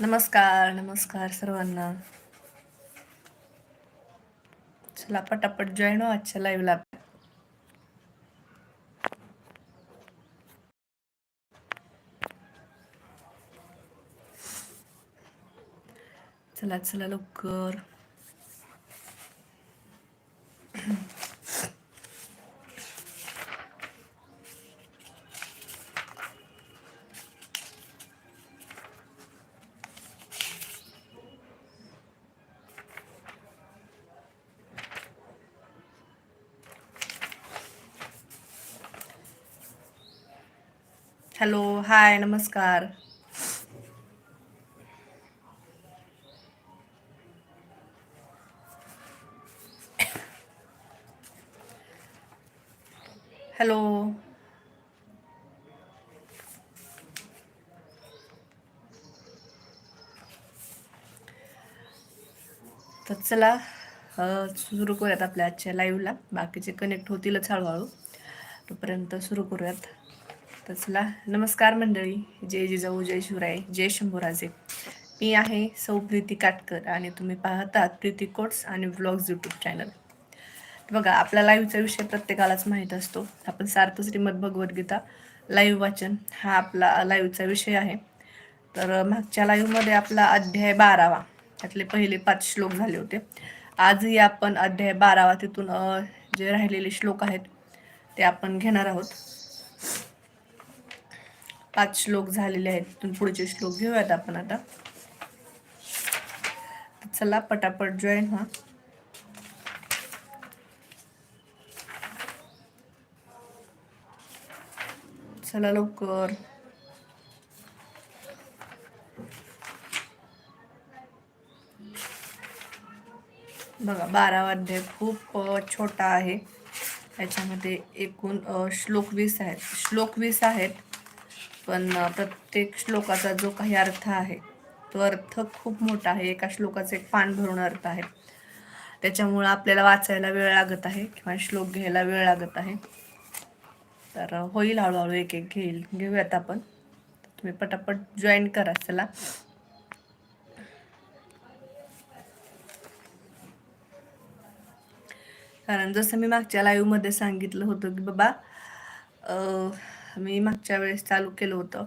नमस्कार नमस्कार सर्वांना. चला पटापट जॉईन हो आजच्या लाईव्हला चला चला लवकर. हाय नमस्कार. हॅलो. तर चला सुरू करूयात आपल्या आजच्या लाईव्हला बाकीचे कनेक्ट होतीलच हळूहळू. तोपर्यंत सुरू करूयात. तर चला नमस्कार मंडळी. जय जिजाऊ जय शिवराय जय शंभूराजे. मी आहे सौ प्रीती काटकर आणि तुम्ही पाहतात प्रीती कोट्स आणि व्लॉग्स यूट्यूब चॅनल बघा आपला लाईव्हचा विषय प्रत्येकालाच माहीत असतो. आपण सार्थ श्रीमद भगवद्गीता लाईव्ह वाचन हा आपला लाईव्हचा विषय आहे. तर मागच्या लाईव्हमध्ये आपला अध्याय बारावा त्यातले पहिले पाच श्लोक झाले होते. आजही आपण अध्याय बारावा तिथून जे राहिलेले श्लोक आहेत ते आपण घेणार आहोत. पाच श्लोक झालेले आहेत. तिथून पुढचे श्लोक घेऊयात आपण आता. चला पटापट जॉईन व्हा. चला लवकर. बघा बारावा अध्याय खूप छोटा आहे. याच्यामध्ये एकूण श्लोक वीस आहेत. श्लोक वीस आहेत. पण प्रत्येक श्लोकाचा जो काही अर्थ आहे तो अर्थ खूप मोठा आहे. एका श्लोकाचा एक पान भरून अर्थ आहे. त्याच्यामुळं आपल्याला वाचायला वेळ लागत आहे किंवा श्लोक घ्यायला वेळ लागत आहे. तर होईल हळूहळू एक एक घेईल. घेऊयात आपण. तुम्ही पटापट जॉईन करा चला. कारण जसं मी मागच्या लाईव्हमध्ये सांगितलं होतं की बाबा मी मागच्या वेळेस चालू केलं होतं.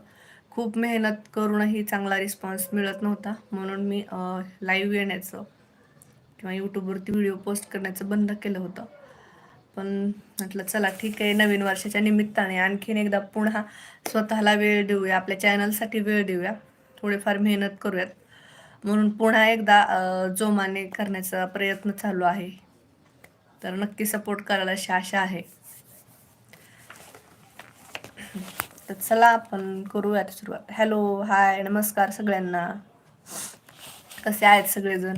खूप मेहनत करूनही चांगला रिस्पॉन्स मिळत नव्हता. म्हणून मी लाईव्ह येण्याचं किंवा यूट्यूबवरती व्हिडिओ पोस्ट करण्याचं बंद केलं होतं. पण म्हटलं चला ठीक आहे नवीन वर्षाच्या निमित्ताने आणखीन एकदा पुन्हा स्वतःला वेळ देऊया. आपल्या चॅनलसाठी वेळ देऊया. थोडीफार मेहनत करूयात. म्हणून पुन्हा एकदा जोमाने करण्याचा प्रयत्न चालू आहे. तर नक्की सपोर्ट करायला अशी आशा आहे. तर चला आपण करूयात सुरुवात. हॅलो हाय नमस्कार सगळ्यांना. कसे आहेत सगळेजण?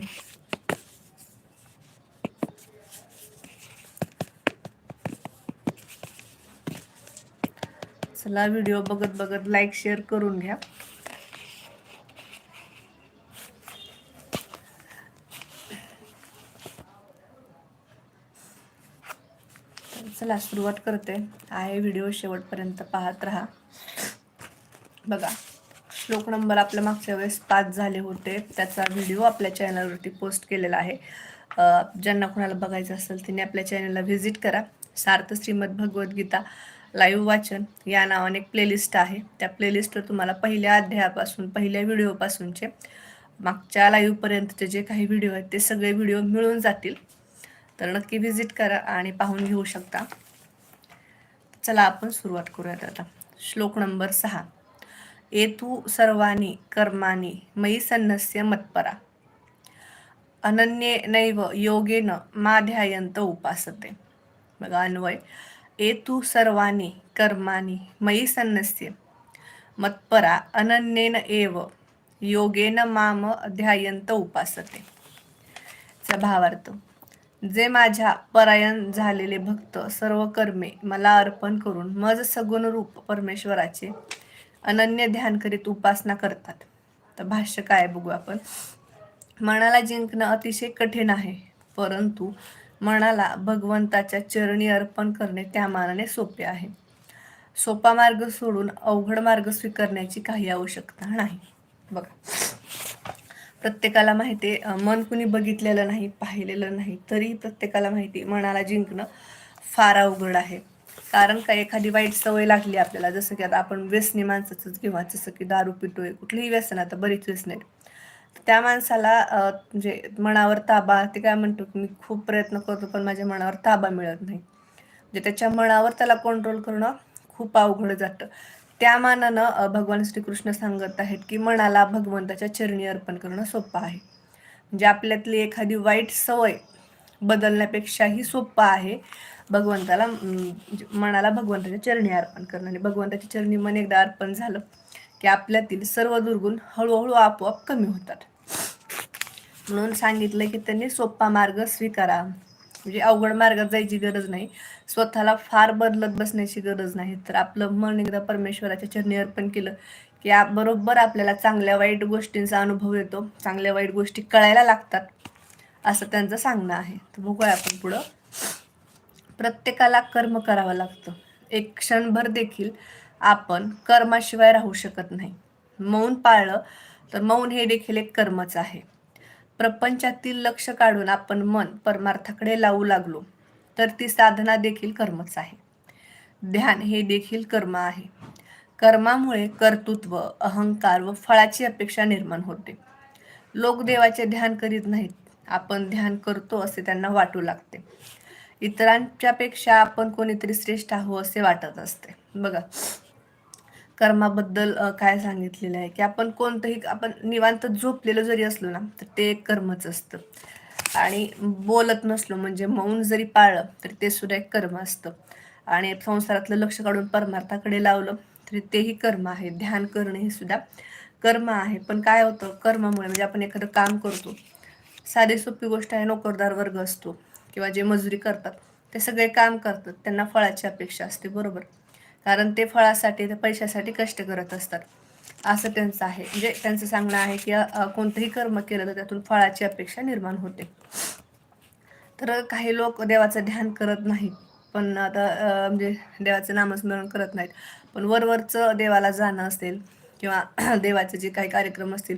चला व्हिडिओ बघत बघत लाईक शेअर करून घ्या. चला सुरुवात करते. आहे व्हिडिओ शेवटपर्यंत पाहत राहा. बघा श्लोक नंबर आपल्या मागच्या वेळेस पाच झाले होते. त्याचा व्हिडिओ आपल्या चॅनलवरती पोस्ट केलेला आहे. ज्यांना कोणाला बघायचं असेल त्यांनी आपल्या चॅनलला व्हिजिट करा. सार्थ श्रीमद भगवद्गीता लाईव्ह वाचन या नावाने एक प्लेलिस्ट आहे. त्या प्लेलिस्टवर तुम्हाला पहिल्या अध्यायापासून पहिल्या व्हिडिओपासूनचे मागच्या लाईव्हपर्यंतचे जे काही व्हिडिओ आहेत ते सगळे व्हिडिओ मिळून जातील. तर नक्की व्हिजिट करा आणि पाहून घेऊ शकता. चला आपण सुरुवात करूयात आता. श्लोक नंबर सहा. एतू सर्वानी कर्माणी मयी सन्नस्य मत्परा। अनन्ये नैव योगेन माध्यायंत उपासते। बघा अन्वय एतू सर्वानी कर्माणी मयी सन्नस्य मत्परा अनन्येन एव योगेन माम ध्यायंत उपासते। चा भावार्थ जे माझ्या परायण झालेले भक्त सर्व कर्मे मला अर्पण करून मज सगुण रूप परमेश्वराचे अनन्य ध्यान करीत उपासना करतात. तर भाष्य काय बघू आपण. मनाला जिंकणं अतिशय कठीण आहे परंतु मनाला भगवंताच्या चरणी अर्पण करणे त्या मानाने सोपे आहे. सोपा मार्ग सोडून अवघड मार्ग स्वीकारण्याची काही आवश्यकता नाही. बघा. प्रत्येकाला माहिती आहे मन कुणी बघितलेलं नाही पाहिलेलं नाही तरी प्रत्येकाला माहिती मनाला जिंकणं फार अवघड आहे. कारण का एखादी वाईट सवय लागली आपल्याला जसं की आता आपण व्यसनी माणसाचंच किंवा जसं की दारू पिटोय कुठलीही व्यसन आता बरीच व्यसन आहेत. त्या माणसाला म्हणजे मनावर ताबा ते काय म्हणतो की मी खूप प्रयत्न करतो पण माझ्या मनावर ताबा मिळत नाही. म्हणजे त्याच्या मनावर त्याला कंट्रोल करणं खूप अवघड जातं. त्या मानानं भगवान श्रीकृष्ण सांगत आहेत की मनाला भगवंताच्या चरणी अर्पण करणं सोपं आहे. म्हणजे आपल्यातली एखादी वाईट सवय बदलण्यापेक्षाही सोपं आहे. भगवंताला मनाला भगवंताच्या चरणी अर्पण करणं आणि भगवंताच्या चरणी मन एकदा अर्पण झालं की आपल्यातील सर्व दुर्गुण हळूहळू आपोआप कमी होतात. म्हणून सांगितलं की त्यांनी सोपा मार्ग स्वीकारा. म्हणजे अवघड मार्गात जायची गरज नाही. स्वतःला फार बदलत बसण्याची गरज नाही. तर आपलं मन एकदा परमेश्वराच्या चरणी अर्पण केलं की आप- बरोबर आपल्याला चांगल्या वाईट गोष्टींचा अनुभव येतो. चांगल्या वाईट गोष्टी कळायला लागतात. असं त्यांचं सांगणं आहे. तर बघूया आपण पुढं. प्रत्येकाला कर्म करावं लागतं. एक क्षणभर देखील आपण कर्माशिवाय राहू शकत नाही. मौन पाळलं तर मौन हे देखील एक कर्मच आहे. प्रपंचातील लक्ष काढून आपण मन परमार्थाकडे लावू लागलो तर ती साधना देखील कर्मच आहे. ध्यान हे देखील कर्म आहे. कर्मामुळे कर्तृत्व अहंकार व फळाची अपेक्षा निर्माण होते. लोक देवाचे ध्यान करीत नाहीत. आपण ध्यान करतो असे त्यांना वाटू लागते. इतरांच्या पेक्षा आपण कोणीतरी श्रेष्ठ आहो असे वाटत असते. बघा कर्माबद्दल काय सांगितलेलं आहे की आपण कोणतंही आपण निवांत झोपलेलं जरी असलो ना तर ते एक कर्मच असतं. आणि बोलत नसलो म्हणजे मौन जरी पाळलं तरी ते सुद्धा एक कर्म असतं. आणि संसारातलं लक्ष काढून परमार्थाकडे लावलं तरी तेही कर्म आहे. ध्यान करणं हे सुद्धा कर्म आहे. पण काय होतं कर्मामुळे म्हणजे आपण एखादं काम करतो. साधी सोपी गोष्ट आहे नोकरदार वर्ग असतो. किंवा जे मजुरी करतात ते सगळे काम करतात. त्यांना फळाची अपेक्षा असते बरोबर? कारण ते फळासाठी ते पैशासाठी कष्ट करत असतात. असं त्यांचं आहे. म्हणजे त्यांचं सांगणं आहे की कोणतंही कर्म केलं तर त्यातून फळाची अपेक्षा निर्माण होते. तर काही लोक देवाचं ध्यान करत नाही पण आता म्हणजे देवाचं नामस्मरण करत नाहीत. पण वरवरचं देवाला जाणं असेल किंवा देवाचे जे काही कार्यक्रम असतील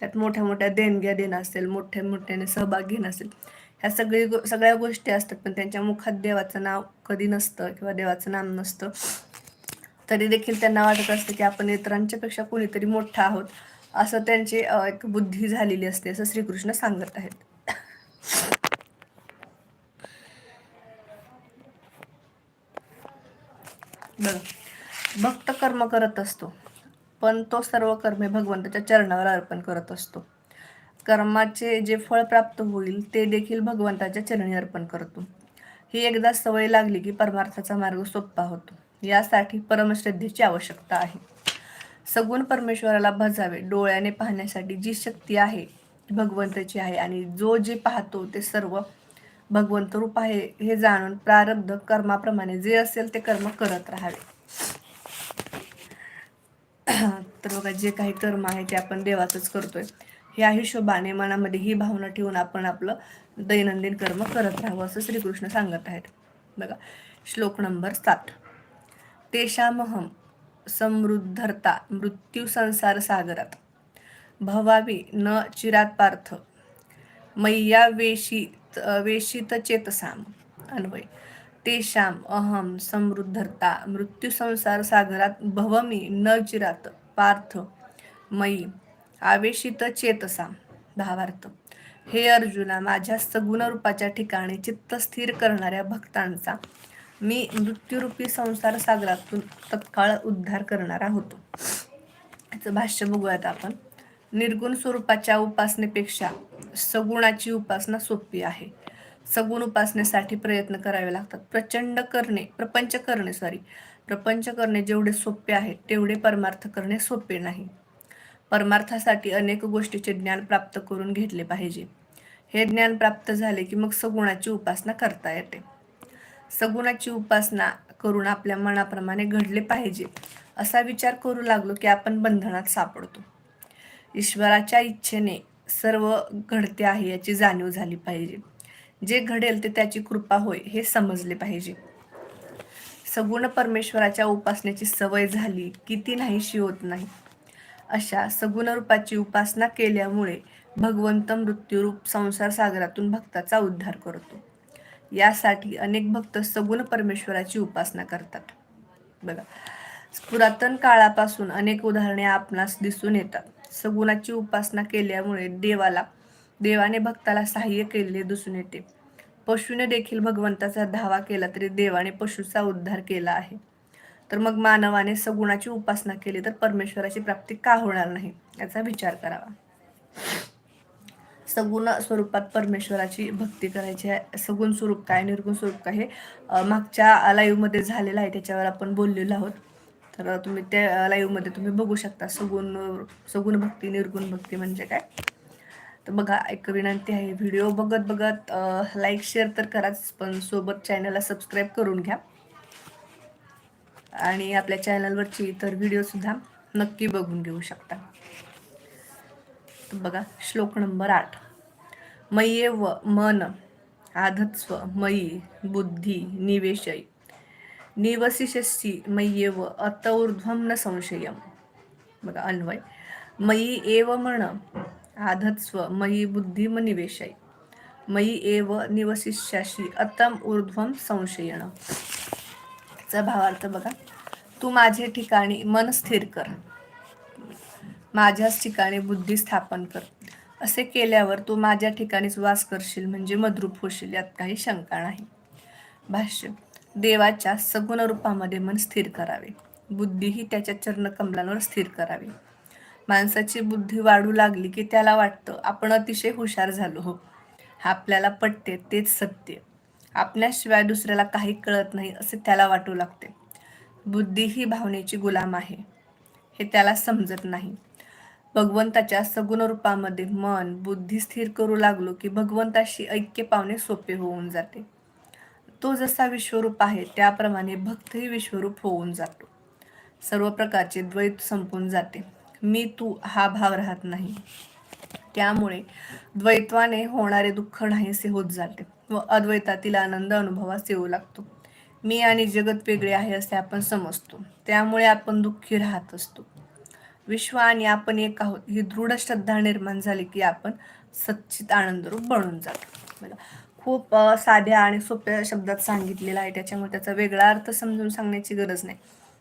त्यात मोठ्या मोठ्या देणग्या देणं असेल मोठ्या मोठ्याने सहभाग घेणं असेल ह्या सगळी गो सगळ्या गोष्टी असतात पण त्यांच्या मुखात देवाचं नाव कधी नसतं किंवा देवाचं नाम नसतं तरी देखील त्यांना वाटत असते की आपण इतरांच्या पेक्षा कोणीतरी मोठा आहोत असं त्यांची एक बुद्धी झालेली असते असं श्रीकृष्ण सांगत आहेत. भक्त कर्म करत असतो पण तो सर्व कर्मे भगवंताच्या चरणावर अर्पण करत असतो. कर्माचे जे फळ प्राप्त होईल ते देखील भगवंताच्या चरणी अर्पण करतो. ही एकदा सवय लागली की परमार्थाचा मार्ग सोपा होतो. यासाठी परमश्रद्धेची आवश्यकता आहे. सगुण परमेश्वराला भजावे डोळ्याने पाहण्यासाठी जी शक्ती आहे भगवंताची आहे आणि जो जे पाहतो ते सर्व भगवंत रूप आहे हे जाणून प्रारब्ध कर्माप्रमाणे जे असेल ते कर्म करत राहावे. तर बघा जे काही कर्म आहे ते आपण देवाचंच करतोय. ह्या हिशोबाने मनामध्ये ही भावना ठेवून आपण आपलं दैनंदिन कर्म करत राहावं असं श्रीकृष्ण सांगत आहेत. बघा श्लोक नंबर सात. तेशामहम समृद्धर्ता मृत्यू संसार सागरात. भवावी न चिरात पार्थ. मैया वेशित वेशित चेतसाम. अन्वय. तेशाम अहम समृद्धर्ता मृत्यू संसार सागरात. भवमी न चिरात पार्थ. मयी. आवेशित चेतसा. भावार्थ. हे अर्जुना माझ्या सगुणरूपाच्या ठिकाणी चित्त स्थिर करणाऱ्या भक्तांचा मी मृत्यूरूपी संसार सागरातून तत्काळ उद्धार करणारा होतो. याचं भाष्य बघूयात आपण. निर्गुण स्वरूपाच्या उपासनेपेक्षा सगुणाची उपासना सोपी आहे. सगुण उपासनेसाठी प्रयत्न करावे लागतात. प्रचंड करणे प्रपंच करणे सॉरी प्रपंच करणे जेवढे सोपे आहे तेवढे परमार्थ करणे सोपे नाही. परमार्थासाठी अनेक गोष्टीचे ज्ञान प्राप्त करून घेतले पाहिजे. हे ज्ञान प्राप्त झाले की मग सगुणाची उपासना करता येते. सगुणाची उपासना करून आपल्या मनाप्रमाणे घडले पाहिजे असा विचार करू लागलो की आपण बंधनात सापडतो. ईश्वराच्या इच्छेने सर्व घडते आहे याची जाणीव झाली पाहिजे. जे घडेल ते त्याची कृपा होय हे समजले पाहिजे. सगुण परमेश्वराच्या उपासनेची सवय झाली की ती नाहीशी होत नाही. अशा सगुण रूपाची उपासना केल्यामुळे भगवंत मृत्यूरूप संसार सागरातून भक्ताचा उद्धार करतो. यासाठी अनेक भक्त सगुण परमेश्वराची उपासना करतात. बघा पुरातन काळापासून अनेक उदाहरणे आपणास दिसून येतात. सगुणाची उपासना केल्यामुळे देवाला देवाने भक्ताला सहाय्य केलेले दिसून येते. पशुने देखील भगवंताचा धावा केला तरी देवाने पशुचा उद्धार केला आहे. तर मग मानवाने सगुणाची उपासना केली तर परमेश्वराची प्राप्ती का होणार नाही याचा विचार करावा. सगुण स्वरूपात परमेश्वराची भक्ती करायची आहे. सगुण स्वरूप काय निर्गुण स्वरूप काय हे मागच्या लाईव्हमध्ये झालेलं आहे त्याच्यावर आपण बोललेलो आहोत. तर तुम्ही त्या लाईव्हमध्ये तुम्ही बघू शकता सगुण सगुण भक्ती निर्गुण भक्ती म्हणजे काय. तर बघा एक विनंती आहे व्हिडिओ बघत बघत लाईक शेअर तर कराच पण सोबत चॅनलला सबस्क्राईब करून घ्या. आणि आपल्या चॅनलवरची इतर व्हिडिओसुद्धा नक्की बघून घेऊ शकता. बघा श्लोक नंबर आठ. मय्येव मन आधत्स्व मयी बुद्धी निवेशय. निवसिष्यसी मय्येव अतौर्ध्वम न संशयम. बघा अन्वय. मयी एव मन आधत्स्व मयी बुद्धिम निवेशय. मयी एव निवसिष्याशी अतम ऊर्ध्वम संशयण. चा भावार्थ बघा. तू माझे ठिकाणी मन स्थिर कर. माझ्याच ठिकाणी बुद्धी स्थापन कर. असे केल्यावर तू माझ्या ठिकाणीच वास करशील म्हणजे मद्रूप होशील यात काही शंका नाही. भाष्य देवाच्या सगुण रूपामध्ये मन स्थिर करावे. बुद्धीही त्याच्या चरणकमलांवर स्थिर करावी. माणसाची बुद्धी वाढू लागली की त्याला वाटतं आपण अतिशय हुशार झालो हो. आपल्याला पटते तेच सत्य. आपल्याशिवाय दुसऱ्याला काही कळत नाही असे त्याला वाटू लागते. बुद्धी ही भावनेची गुलाम आहे हे त्याला समजत नाही. भगवंताच्या सगुण रूपामध्ये मन बुद्धी स्थिर करू लागलो की भगवंताशी ऐक्य पावणे सोपे होऊन जाते. तो जसा विश्वरूप आहे त्याप्रमाणे भक्तही विश्वरूप होऊन जातो. सर्व प्रकारचे द्वैत संपून जाते. मी तू हा भाव राहत नाही. त्यामुळे द्वैत्वाने होणारे दुःख नाहीसे होत जाते. व अद्वैतातील आनंद अनुभवास येऊ लागतो. मी आणि जगत वेगळे आहे असे आपण समजतो. त्यामुळे आपण दुःखी राहत असतो. विश्व आणि आपण एक आहोत ही दृढ श्रद्धा निर्माण झाली की आपण सच्चित आनंदरूप बनून जातो. खूप साध्या आणि सोप्या शब्दात सांगितलेलं आहे. त्याच्यामुळे त्याचा वेगळा अर्थ समजून सांगण्याची गरज नाही.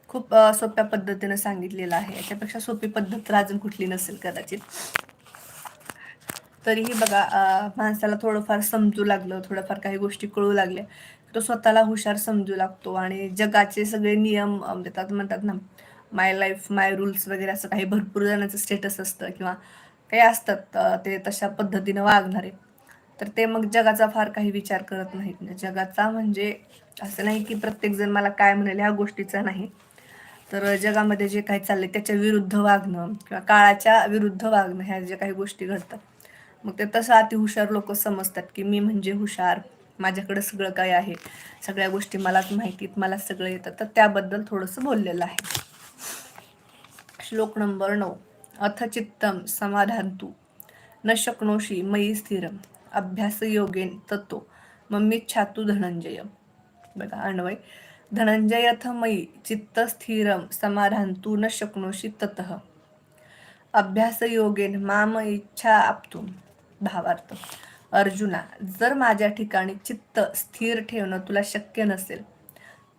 खूप सोप्या पद्धतीनं सांगितलेलं आहे. याच्यापेक्षा सोपी पद्धत तर अजून कुठली नसेल कदाचित. तरीही बघा माणसाला थोडंफार समजू लागलं थोडंफार काही गोष्टी कळू लागल्या तो स्वतःला हुशार समजू लागतो. आणि जगाचे सगळे नियम देतात म्हणजे म्हणतात ना माय लाईफ माय रूल्स वगैरे असं काही भरपूर जणांचं स्टेटस असतं किंवा काही असतात ते तशा पद्धतीनं वागणारे. तर ते मग जगाचा फार काही विचार करत नाहीत. जगाचा म्हणजे असं नाही की प्रत्येक जण मला काय म्हणेल ह्या गोष्टीचा नाही. तर जगामध्ये जे काही चाललंय त्याच्या विरुद्ध वागणं किंवा काळाच्या विरुद्ध वागणं ह्या ज्या काही गोष्टी घडतात मग ते तसं अति हुशार लोक समजतात की मी म्हणजे हुशार माझ्याकडे सगळं काय आहे सगळ्या गोष्टी मलाच माहितीत मला सगळं येतं. तर त्याबद्दल थोडंसं बोललेलं आहे. श्लोक नंबर नऊ. अथ चित्तम समाधान तू न शक्नोशी मयी स्थिरम. अभ्यास योगेन तत्तो छातू धनंजय बघा अन्वय धनंजयथ मयी चित्त स्थिरम समाधान तू न शक्नोशी तत. अभ्यास योगेन माम इच्छा आपतून भावार्थ. अर्जुना जर माझ्या ठिकाणी चित्त स्थिर ठेवणं तुला शक्य नसेल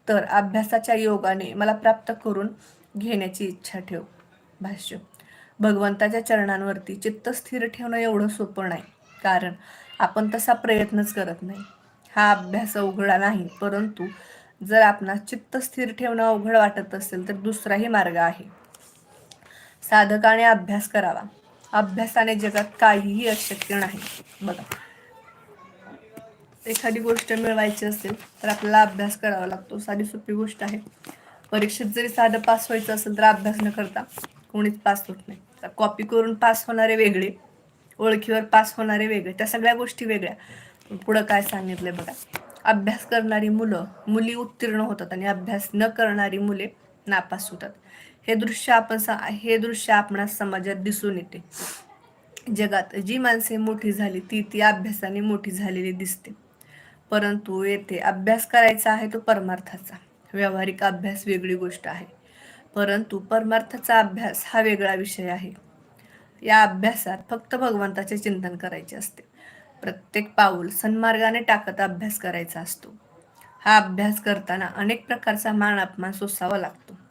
तर अभ्यासाच्या योगाने मला प्राप्त करून घेण्याची इच्छा ठेव. भाष्य. भगवंताच्या चरणांवरती चित्त स्थिर ठेवणं एवढं सोपं नाही कारण आपण तसा प्रयत्नच करत नाही. हा अभ्यास अवघडा नाही परंतु जर आपणास चित्त स्थिर ठेवणं अवघड वाटत असेल तर दुसराही मार्ग आहे. साधकाने अभ्यास करावा. अभ्यासाने जगात काहीही अशक्य नाही. बघा. एखादी गोष्ट मिळवायची असेल तर आपल्याला अभ्यास करावा लागतो. साधी सोपी गोष्ट आहे. परीक्षेत जरी साधं पास व्हायचं असेल तर अभ्यास न करता कोणीच पास होत नाही. कॉपी करून पास होणारे वेगळे ओळखीवर पास होणारे वेगळे त्या सगळ्या गोष्टी वेगळ्या. पुढं काय सांगितलंय बघा. अभ्यास करणारी मुलं मुली उत्तीर्ण होतात आणि अभ्यास न करणारी मुले नापास होतात. हे दृश्य आपण हे दृश्य आपणास समाजात दिसून येते. जगात जी माणसे मोठी झाली ती ती अभ्यासाने मोठी झालेली दिसते. परंतु येथे अभ्यास करायचा आहे तो परमार्थाचा. व्यावहारिक अभ्यास वेगळी गोष्ट आहे. परंतु परमार्थाचा अभ्यास हा वेगळा विषय आहे. या अभ्यासात फक्त भगवंताचे चिंतन करायचे असते. प्रत्येक पाऊल सन्मार्गाने टाकत अभ्यास करायचा असतो. हा अभ्यास करताना अनेक प्रकारचा मान अपमान सोसावा लागतो.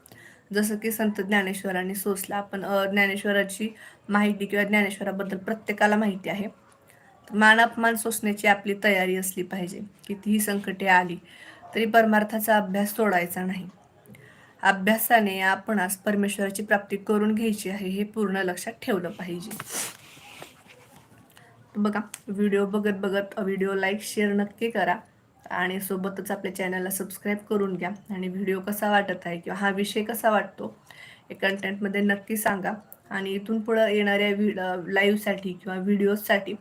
जसं की संत ज्ञानेश्वरांनी सोसला. आपण ज्ञानेश्वराची माहिती किंवा ज्ञानेश्वराबद्दल प्रत्येकाला माहिती आहे. मान अपमान सोसण्याची आपली तयारी असली पाहिजे कितीही संकटे आली तरी परमार्थाचा अभ्यास सोडायचा नाही. अभ्यासाने आपण आज परमेश्वराची प्राप्ती करून घ्यायची आहे हे पूर्ण लक्षात ठेवलं पाहिजे. बघा व्हिडिओ बघत बघत व्हिडिओ लाईक शेअर नक्की करा. आणि सोबतच आपल्या चॅनलला सबस्क्राईब करून घ्या. आणि व्हिडिओ कसा वाटत आहे किंवा हा विषय कसा वाटतो हे कंटेंटमध्ये नक्की सांगा. आणि इथून पुढं येणाऱ्या व्हि लाईव्हसाठी किंवा व्हिडिओजसाठी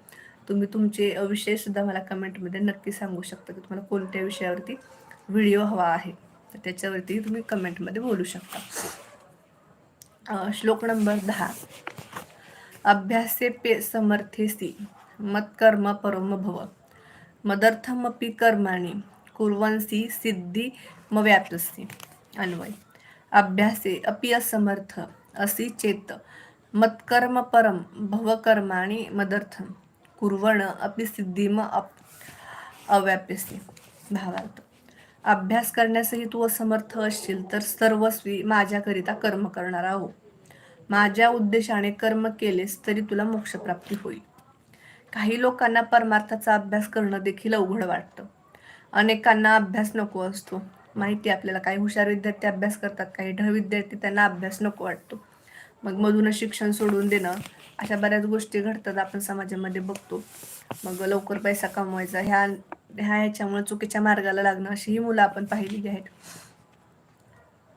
तुम्ही तुमचे विषयसुद्धा मला कमेंटमध्ये नक्की सांगू शकता की तुम्हाला कोणत्या विषयावरती व्हिडिओ हवा आहे. तर त्याच्यावरती तुम्ही कमेंटमध्ये बोलू शकता. श्लोक नंबर दहा. अभ्यासे पे समर्थेसी मत्कर्म परम भव मदर्थमपि कर्माणि कुर्वंसी सिद्धी व्याप्तसी अन्वय। अभ्यासे अपि असमर्थ असि चेत मत्कर्म परम भवकर्माणि मदर्थम कुर्वण अपि सिद्धिम अप अव्याप्यसी भावार्थ। अभ्यास करण्यासही तू असमर्थ असशील तर सर्वस्वी माझ्याकरिता कर्म करणारा हो माझ्या उद्देशाने कर्म केलेस तरी तुला मोक्षप्राप्ती होईल। काही लोकांना परमार्थाचा अभ्यास करणं देखील अवघड वाटतं. अनेकांना अभ्यास नको असतो. माहिती आपल्याला काही हुशार विद्यार्थी अभ्यास करतात काही ढ विद्यार्थी त्यांना अभ्यास नको वाटतो. मग मधूनच शिक्षण सोडून देणं अशा बऱ्याच गोष्टी घडतात आपण समाजामध्ये बघतो. मग लवकर पैसा कमवायचा ह्या ह्या ह्याच्यामुळे चुकीच्या मार्गाला लागणं अशी ही मुलं आपण पाहिलेली आहेत.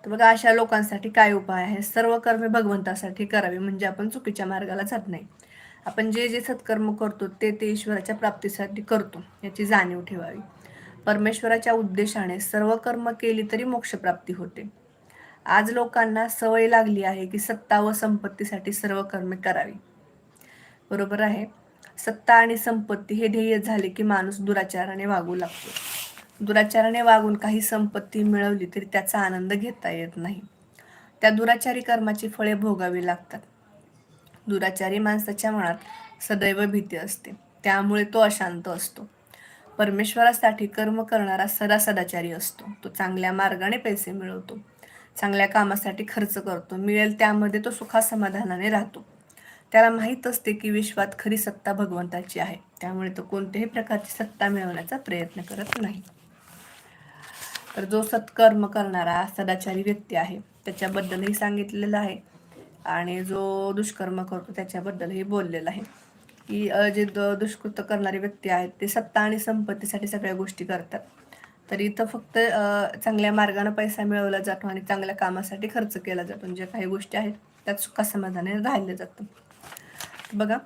तर बघा अशा लोकांसाठी काय उपाय आहे? सर्व कर्मे भगवंतासाठी करावी म्हणजे आपण चुकीच्या मार्गाला जात नाही. आपण जे जे सत्कर्म करतो ते ते ईश्वराच्या प्राप्तीसाठी करतो याची जाणीव ठेवावी. परमेश्वराच्या उद्देशाने सर्व कर्म केली तरी मोक्षप्राप्ती होते. आज लोकांना सवय लागली आहे की सत्ता व संपत्तीसाठी सर्व कर्मे करावी. बरोबर आहे? सत्ता आणि संपत्ती हे ध्येय झाले की माणूस दुराचाराने वागू लागतो. दुराचाराने वागून काही संपत्ती मिळवली तरी त्याचा आनंद घेता येत नाही. त्या दुराचारी कर्माची फळे भोगावी लागतात. दुराचारी माणसाच्या मनात सदैव भीती असते. त्यामुळे तो अशांत असतो. परमेश्वरासाठी कर्म करणारा सदा सदाचारी असतो. तो चांगल्या मार्गाने पैसे मिळवतो. चांगल्या कामासाठी खर्च करतो. मिळेल त्यामध्ये तो सुखासमाधानाने राहतो. त्याला माहीत असते की विश्वात खरी सत्ता भगवंताची आहे. त्यामुळे तो कोणत्याही प्रकारची सत्ता मिळवण्याचा प्रयत्न करत नाही. तर जो सत्कर्म करणारा सदाचारी व्यक्ती आहे त्याच्याबद्दलही सांगितलेलं आहे. आणि जो दुष्कर्म करतो त्याच्याबद्दलही बोललेलं आहे. की जे द दुष्कृत करणारे व्यक्ती आहेत ते सत्ता आणि संपत्तीसाठी सगळ्या गोष्टी करतात. तर इथं फक्त चांगल्या मार्गाने पैसा मिळवला जातो आणि चांगल्या कामासाठी खर्च केला जातो. ज्या काही गोष्टी आहेत त्यात सुखासमाधाने राहिलं जातं बघा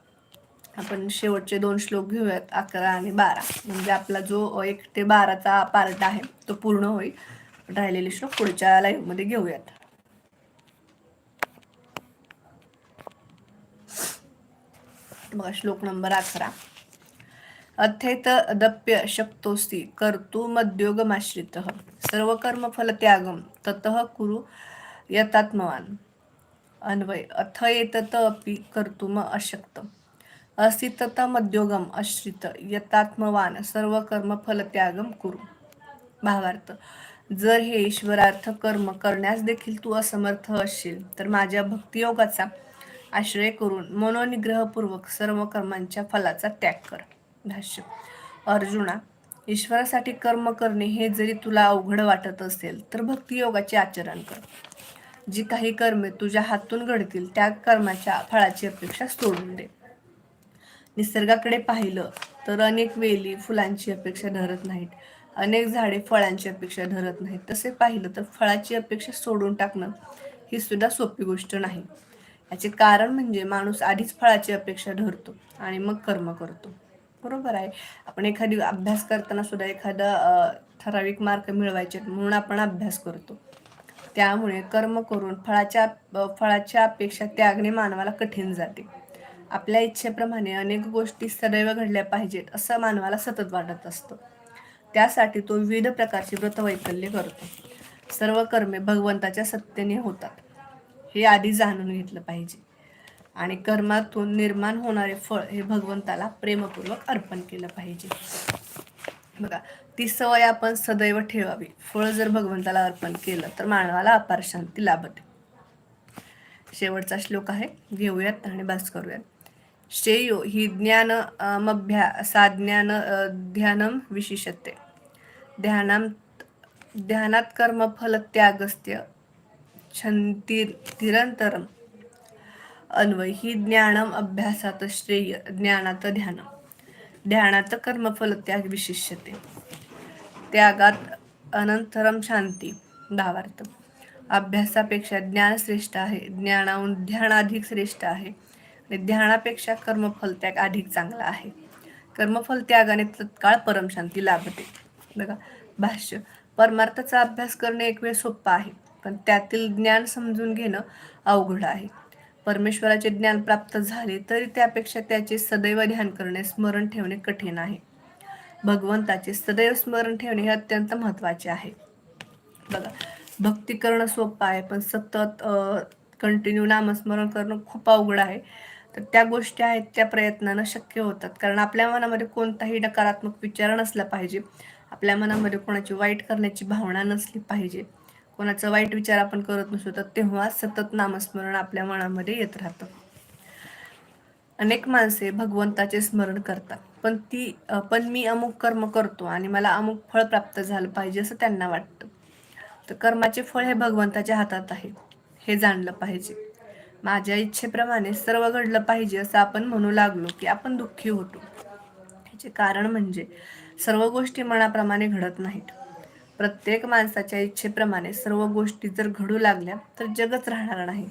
आपण शेवटचे दोन श्लोक घेऊयात अकरा आणि बारा. म्हणजे आपला जो एक ते बाराचा पार्ट आहे तो पूर्ण होईल. राहिलेले श्लोक पुढच्या लाईव्हमध्ये घेऊयात. बघा श्लोक नंबर अकरा. अथेत दप्य शक्तोस्ती कर्तु मद्योगमाश्रित। सर्व कर्म फल त्यागम तत कुरु यतात्मवान। अन्वय अथ एतत अपि कर्तुम अशक्त असितत मद्योगम आश्रित यतात्मवान। सर्व कर्म फल त्यागम कुरु। भावार्थ जर हे ईश्वरार्थ कर्म करण्यास देखील तू असमर्थ असशील तर माझ्या भक्तियोगाचा आश्रय करून मनोनिग्रहपूर्वक सर्व कर्मांच्या फलाचा त्याग कर. भाष्य. अर्जुना ईश्वरासाठी कर्म करणे हे जरी तुला अवघड वाटत असेल तर भक्तियोगाचे आचरण कर. जी काही कर्मे तुझ्या हातून घडतील त्या कर्माच्या फळाची अपेक्षा सोडून दे. निसर्गाकडे पाहिलं तर अनेक वेली फुलांची अपेक्षा धरत नाहीत. अनेक झाडे फळांची अपेक्षा धरत नाहीत. तसे पाहिलं तर फळाची अपेक्षा सोडून टाकणं ही सुद्धा सोपी गोष्ट नाही. याचे कारण म्हणजे माणूस आधीच फळाची अपेक्षा धरतो आणि मग कर्म करतो. बरोबर आहे. आपण एखादी अभ्यास करताना सुद्धा एखादा ठराविक मार्क मिळवायचे म्हणून आपण अभ्यास करतो. त्यामुळे कर्म करून फळाच्या फळाच्या अपेक्षा त्यागणे मानवाला कठीण जाते. आपल्या इच्छेप्रमाणे अनेक गोष्टी सदैव घडल्या पाहिजेत असं मानवाला सतत वाटत असतं. त्यासाठी तो विविध प्रकारची व्रतवैकल्य करतो. सर्व कर्मे भगवंताच्या सत्तेने होतात. हे आधी जाणून घेतलं पाहिजे. आणि कर्मातून निर्माण होणारे फळ हे भगवंताला प्रेमपूर्वक अर्पण केलं पाहिजे. बघा ती सवय आपण सदैव ठेवावी. फळ जर भगवंताला अर्पण केलं तर मानवाला अपार शांती लाभते. शेवटचा श्लोक आहे घेऊयात आणि बस करूयात. श्रेयो ही ज्ञान मभ्या साज्ञान ध्यानम विशिषते ध्यानाम ध्यानात कर्मफल त्यागस्त्य निरंतरम. अन्वय ही ज्ञानम अभ्यासात श्रेय ज्ञानात ध्यान ध्यानात कर्मफल त्याग विशिष्यते. त्यागात अनंतरम शांती भावार्थ अभ्यासापेक्षा ज्ञान श्रेष्ठ आहे ज्ञानाहून ध्यान अधिक श्रेष्ठ आहे. आणि ध्यानापेक्षा कर्मफल त्याग अधिक चांगला आहे. कर्मफल त्यागाने तत्काळ परमशांती लाभते. बघा भाष्य परमार्थाचा अभ्यास करणे एक वेळ सोपा आहे. पण त्यातील ज्ञान समजून घेणं अवघड आहे. परमेश्वराचे ज्ञान प्राप्त झाले तरी त्यापेक्षा त्याचे सदैव ध्यान करणे स्मरण ठेवणे कठीण आहे. भगवंताचे सदैव स्मरण ठेवणे हे अत्यंत महत्त्वाचे आहे. बघा भक्ती करणं सोपं आहे पण सतत कंटिन्यू नामस्मरण करणं खूप अवघड आहे. तर त्या गोष्टी आहेत त्या प्रयत्नानं शक्य होतात. कारण आपल्या मनामध्ये कोणताही नकारात्मक विचार नसला पाहिजे. आपल्या मनामध्ये कोणाची वाईट करण्याची भावना नसली पाहिजे. कोणाचा वाईट विचार आपण करत नसतो तर तेव्हा सतत नामस्मरण आपल्या मनामध्ये येत राहतं. अनेक माणसे भगवंताचे स्मरण करतात पण ती पण मी अमुक कर्म करतो आणि मला अमुक फळ प्राप्त झालं पाहिजे असं त्यांना वाटतं. तर कर्माचे फळ हे भगवंताच्या हातात आहे हे जाणलं पाहिजे. माझ्या इच्छेप्रमाणे सर्व घडलं पाहिजे असं आपण म्हणू लागलो की आपण दुःखी होतो. ह्याचे कारण म्हणजे सर्व गोष्टी मनाप्रमाणे घडत नाहीत. प्रत्येक माणसाच्या इच्छेप्रमाणे सर्व गोष्टी जर घडू लागल्या तर जगच राहणार नाही.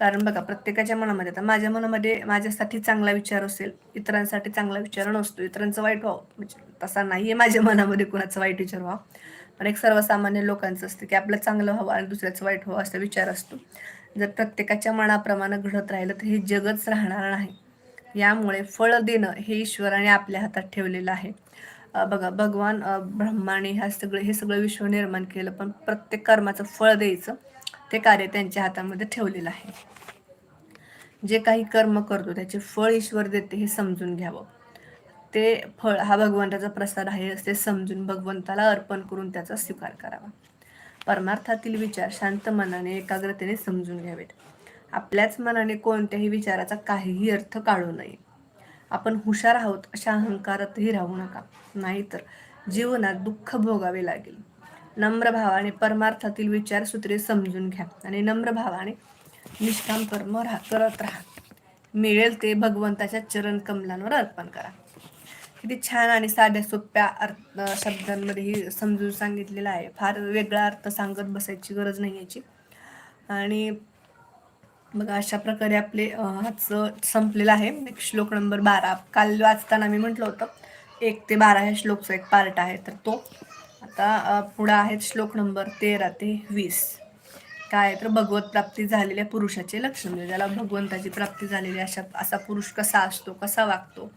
कारण बघा प्रत्येकाच्या मनामध्ये आता माझ्या मनामध्ये माझ्यासाठी चांगला विचार असेल इतरांसाठी चांगला विचार नसतो इतरांचं वाईट व्हावं. म्हणजे तसा नाही आहे माझ्या मनामध्ये कुणाचं वाईट विचार व्हावा. पण एक सर्वसामान्य लोकांचं असतं की आपलं चांगलं व्हावं आणि दुसऱ्याचं वाईट व्हावं असा विचार असतो. जर प्रत्येकाच्या मनाप्रमाणे घडत राहिलं तर हे जगच राहणार नाही. यामुळे फळ देणं हे ईश्वराने आपल्या हातात ठेवलेलं आहे. बघा भगवान ब्रह्माने ह्या सगळं हे सगळं विश्व निर्माण केलं पण प्रत्येक कर्माचं फळ द्यायचं ते कार्य त्यांच्या हातामध्ये ठेवलेलं आहे. जे काही कर्म करतो त्याचे फळ ईश्वर देते हे समजून घ्यावं. ते फळ हा भगवंताचा प्रसाद आहे असे समजून भगवंताला अर्पण करून त्याचा स्वीकार करावा. परमार्थातील विचार शांत मनाने एकाग्रतेने समजून घ्यावेत. आपल्याच मनाने कोणत्याही विचाराचा काहीही अर्थ काढू नये. आपण हुशार आहोत अशा अहंकारातही राहू नका. नाहीतर जीवनात दुःख भोगावे लागेल. नम्र भावाने परमार्थातील विचारसूत्रे समजून घ्या आणि नम्र भावाने निष्काम कर्म राह करत राहा. मिळेल ते भगवंताच्या चरण कमलांवर अर्पण करा. किती छान आणि साध्या सोप्या अर्थ शब्दांमध्येही समजून सांगितलेलं आहे. फार वेगळा अर्थ सांगत बसायची गरज नाही याची. आणि बघा अशा प्रकारे आपले आजचं संपलेलं आहे. श्लोक नंबर बारा. काल वाचताना मी म्हटलं होतं एक ते बारा ह्या श्लोकचा एक पार्ट आहे. तर तो आता पुढं आहेत श्लोक नंबर तेरा ते वीस. काय तर भगवत प्राप्ती झालेल्या पुरुषाचे लक्षण. म्हणजे ज्याला भगवंताची प्राप्ती झालेली अशा असा पुरुष कसा असतो कसा वागतो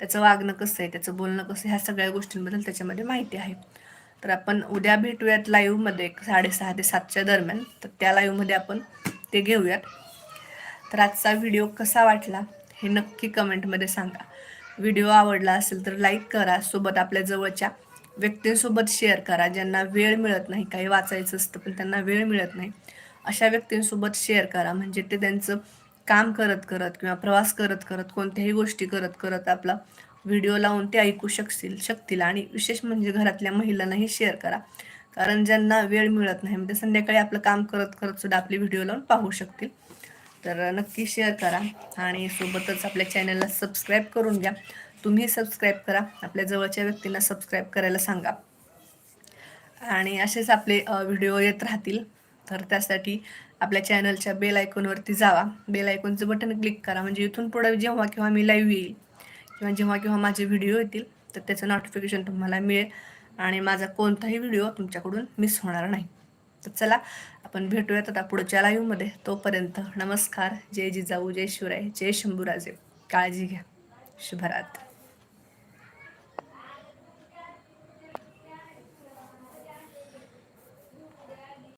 त्याचं वागणं कसं आहे त्याचं बोलणं कसं ह्या सगळ्या गोष्टींबद्दल त्याच्यामध्ये माहिती आहे. तर आपण उद्या भेटूयात लाईव्हमध्ये साडेसहा ते सातच्या दरम्यान. तर त्या लाईव्हमध्ये आपण ते घेऊयात. तर आजचा व्हिडिओ कसा वाटला हे नक्की कमेंटमध्ये सांगा. व्हिडिओ आवडला असेल तर लाईक करा सोबत आपल्या जवळच्या व्यक्तींसोबत शेअर करा ज्यांना वेळ मिळत नाही काही वाचायचं असतं पण त्यांना वेळ मिळत नाही. अशा व्यक्तींसोबत शेअर करा म्हणजे ते त्यांचं काम करत करत किंवा प्रवास करत करत कोणत्याही गोष्टी करत करत आपला व्हिडिओ लावून ते ऐकू शकतील शकतील. आणि विशेष म्हणजे घरातल्या महिलांनाही शेअर करा. कारण ज्यांना वेळ मिळत नाही म्हणजे संध्याकाळी आपलं काम करत करत सुद्धा आपले व्हिडिओ लावून पाहू शकतील. तर नक्की शेअर करा आणि सोबतच आपल्या चॅनलला सबस्क्राईब करून घ्या. तुम्ही सबस्क्राईब करा. आपल्या जवळच्या व्यक्तींना सबस्क्राईब करायला सांगा. आणि असेच आपले व्हिडिओ येत राहतील. तर त्यासाठी आपल्या चॅनलच्या बेल आयकॉनवरती जावा. बेल आयकॉनचं बटन क्लिक करा. म्हणजे इथून पुढे जेव्हा किंवा मी लाईव्ह येईल किंवा जेव्हा केव्हा माझे व्हिडिओ येतील तर त्याचं नोटिफिकेशन तुम्हाला मिळेल. आणि माझा कोणताही व्हिडिओ तुमच्याकडून मिस होणार नाही. तर चला आपण भेटूयात आता पुढच्या लाईव्हमध्ये तोपर्यंत नमस्कार. जय जिजाऊ जय शिवराय जय शंभूराजे. काळजी घ्या. शुभरात्री.